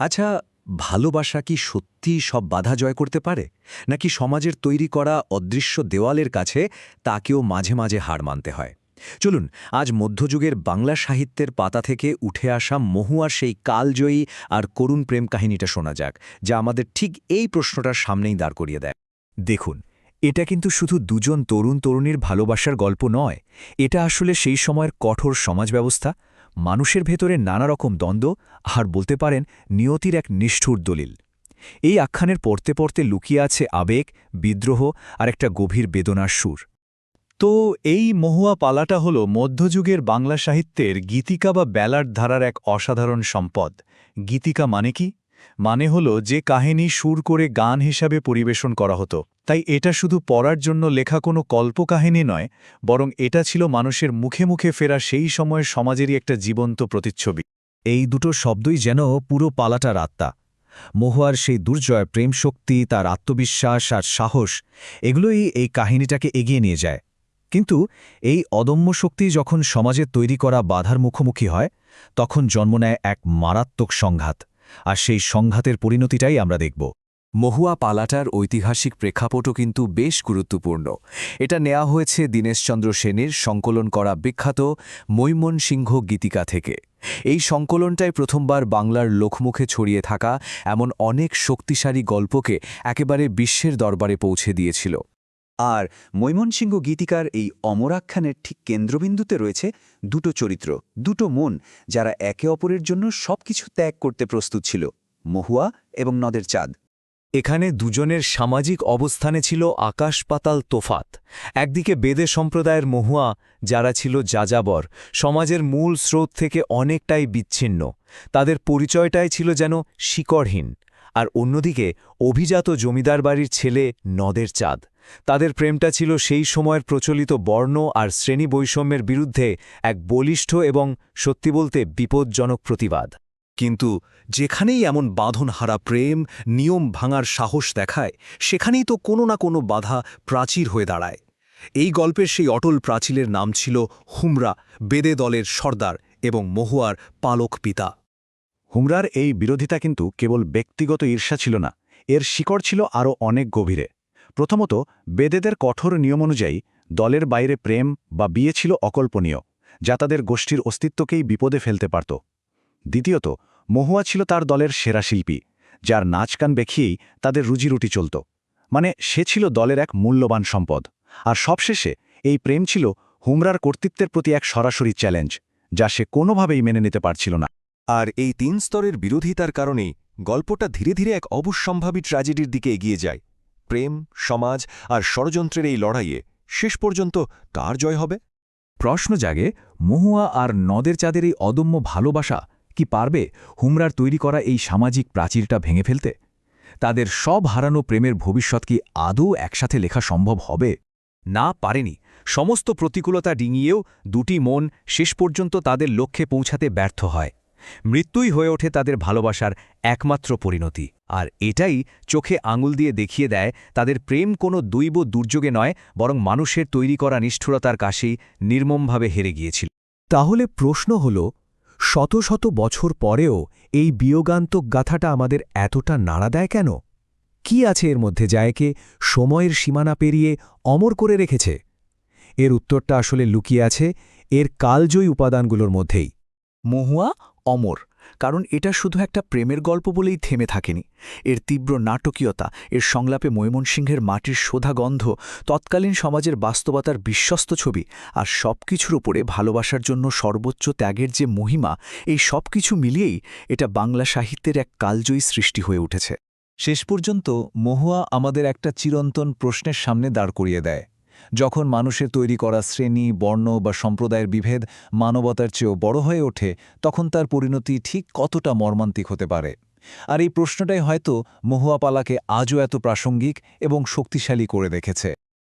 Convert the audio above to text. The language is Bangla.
আচ্ছা ভালোবাসা কি সত্যি সব বাধা জয় করতে পারে? নাকি সমাজের তৈরি করা অদৃশ্য দেওয়ালের কাছে তাকেও মাঝে মাঝে হার মানতে হয়? চলুন, আজ মধ্যযুগের বাংলা সাহিত্যের পাতা থেকে উঠে আসা মহুয়ার সেই কালজয়ী আর করুণ প্রেম কাহিনীটা শোনা যাক, যা আমাদের ঠিক এই প্রশ্নটার সামনেই দাঁড় করিয়ে দেয়। দেখুন, এটা কিন্তু শুধু দুজন তরুণ তরুণীর ভালোবাসার গল্প নয়, এটা আসলে সেই সময়ের কঠোর সমাজ ব্যবস্থা মানুষের ভেতরে নানা রকম দ্বন্দ্ব, আর বলতে পারেন নিয়তির এক নিষ্ঠুর দলিল। এই আখ্যানের পড়তে পড়তে লুকিয়ে আছে আবেগ, বিদ্রোহ, আর একটা গভীর বেদনার সুর। তো এই মহুয়া পালাটা হল মধ্যযুগের বাংলা সাহিত্যের গীতিকা বা ব্যালার ধারার এক অসাধারণ সম্পদ। গীতিকা মানে কি? মানে হল যে কাহিনী সুর করে গান হিসাবে পরিবেশন করা হতো। তাই এটা শুধু পড়ার জন্য লেখা কোনো কল্পকাহিনী নয়, বরং এটা ছিল মানুষের মুখে মুখে ফেরা সেই সময়ের সমাজেরই একটা জীবন্ত প্রতিচ্ছবি। এই দুটো শব্দই যেন পুরো পালাটার আত্মা। মহুয়ার সেই দুর্জয় প্রেম শক্তি তার আত্মবিশ্বাস আর সাহস, এগুলোই এই কাহিনীটাকে এগিয়ে নিয়ে যায়। কিন্তু এই অদম্য শক্তি যখন সমাজের তৈরি করা বাধার মুখোমুখি হয়, তখন জন্ম নেয় এক মারাত্মক সংঘাত। আর সেই সংঘাতের পরিণতিটাই আমরা দেখব। মহুয়া পালাটার ঐতিহাসিক প্রেক্ষাপটও কিন্তু বেশ গুরুত্বপূর্ণ। এটা নেওয়া হয়েছে দীনেশচন্দ্র সেনের সংকলন করা বিখ্যাত মৈমনসিংহ গীতিকা থেকে। এই সংকলনটাই প্রথমবার বাংলার লোকমুখে ছড়িয়ে থাকা এমন অনেক শক্তিশালী গল্পকে একেবারে বিশ্বের দরবারে পৌঁছে দিয়েছিল। আর মৈমনসিংহ গীতিকার এই অমরাখ্যানের ঠিক কেন্দ্রবিন্দুতে রয়েছে দুটো চরিত্র, দুটো মন যারা একে অপরের জন্য সবকিছু ত্যাগ করতে প্রস্তুত ছিল, মহুয়া এবং নদের চাঁদ। এখানে দুজনের সামাজিক অবস্থানে ছিল আকাশ পাতাল তোফাত। একদিকে বেদে সম্প্রদায়ের মহুয়া, যারা ছিল যাযাবর, সমাজের মূল স্রোত থেকে অনেকটাই বিচ্ছিন্ন। তাদের পরিচয়টাই ছিল যেন শিকড়হীন। আর অন্যদিকে অভিজাত জমিদার বাড়ির ছেলে নদের চাঁদ। তাদের প্রেমটা ছিল সেই সময়ের প্রচলিত বর্ণ আর শ্রেণি বৈষম্যের বিরুদ্ধে এক বলিষ্ঠ এবং, সত্যি বলতে, বিপজ্জনক প্রতিবাদ। কিন্তু যেখানেই এমন বাঁধনহারা প্রেম, নিয়ম ভাঙার সাহস দেখায়, সেখানেই তো কোনো না কোনো বাধা প্রাচীর হয়ে দাঁড়ায়। এই গল্পের সেই অটল প্রাচীরের নাম ছিল হুমরা, বেদে দলের সর্দার এবং মহুয়ার পালক পিতা। হুমরার এই বিরোধিতা কিন্তু কেবল ব্যক্তিগত ঈর্ষা ছিল না, এর শিকড় ছিল আরও অনেক গভীরে। প্রথমত, বেদেদের কঠোর নিয়ম অনুযায়ী দলের বাইরে প্রেম বা বিয়ে ছিল অকল্পনীয়, যা তাদের গোষ্ঠীর অস্তিত্বকেই বিপদে ফেলতে পারত। দ্বিতীয়ত, মহুয়া ছিল তার দলের সেরা শিল্পী, যার নাচগান দেখিয়েই তাদের রুজিরুটি চলত। মানে সে ছিল দলের এক মূল্যবান সম্পদ। আর সবশেষে, এই প্রেম ছিল হুমরার কর্তৃত্বের প্রতি এক সরাসরি চ্যালেঞ্জ, যা সে কোনোভাবেই মেনে নিতে পারছিল না। আর এই তিন স্তরের বিরোধিতার কারণেই গল্পটা ধীরে ধীরে এক অবশ্যম্ভাবী ট্র্যাজেডির দিকে এগিয়ে যায়। প্রেম, সমাজ আর ষড়যন্ত্রের এই লড়াইয়ে শেষ পর্যন্ত কার জয় হবে? প্রশ্ন জাগে, মহুয়া আর নদের চাঁদের এই অদম্য ভালোবাসা কি পারবে হুমরার তৈরি করা এই সামাজিক প্রাচীরটা ভেঙে ফেলতে? তাদের সব হারানো প্রেমের ভবিষ্যৎ কি আদৌ একসাথে লেখা সম্ভব হবে? না পারেনি। সমস্ত প্রতিকূলতা ডিঙিয়েও দুটি মন শেষ পর্যন্ত তাদের লক্ষ্যে পৌঁছাতে ব্যর্থ হয়। মৃত্যুই হয়ে ওঠে তাদের ভালোবাসার একমাত্র পরিণতি। আর এটাই চোখে আঙুল দিয়ে দেখিয়ে দেয়, তাদের প্রেম কোনো দৈব দুর্যোগে নয়, বরং মানুষের তৈরি করা নিষ্ঠুরতার কাশেই নির্মমভাবে হেরে গিয়েছিল। তাহলে প্রশ্ন হল, শত শত বছর পরেও এই বিয়োগান্তক গাথাটা আমাদের এতটা নাড়া দেয় কেন? কি আছে এর মধ্যে যায়কে সময়ের সীমানা পেরিয়ে অমর করে রেখেছে? এর উত্তরটা আসলে লুকিয়ে আছে এর কালজয়ী উপাদানগুলোর মধ্যেই। মহুয়া, অমর। কারণ এটা শুধু একটা প্রেমের গল্প বলেই থেমে থাকেনি। এর তীব্র নাটকীয়তা, এর সংলাপে ময়মনসিংহের মাটির শোধা গন্ধ তৎকালীন সমাজের বাস্তবতার বিশ্বস্ত ছবি আর সবকিছুর উপরে ভালোবাসার জন্য সর্বোচ্চ ত্যাগের যে মহিমা, এই সব কিছু মিলিয়েই এটা বাংলা সাহিত্যের এক কালজয়ী সৃষ্টি হয়ে উঠেছে। শেষ পর্যন্ত মহুয়া আমাদের একটা চিরন্তন প্রশ্নের সামনে দাঁড় করিয়ে দেয়। যখন মানুষের তৈরি করা শ্রেণি, বর্ণ বা সম্প্রদায়ের বিভেদ মানবতার চেয়েও বড় হয়ে ওঠে, তখন তার পরিণতি ঠিক কতটা মর্মান্তিক হতে পারে? আর এই প্রশ্নটাই হয়তো মহুয়াপালাকে আজও এত প্রাসঙ্গিক এবং শক্তিশালী করে রেখেছে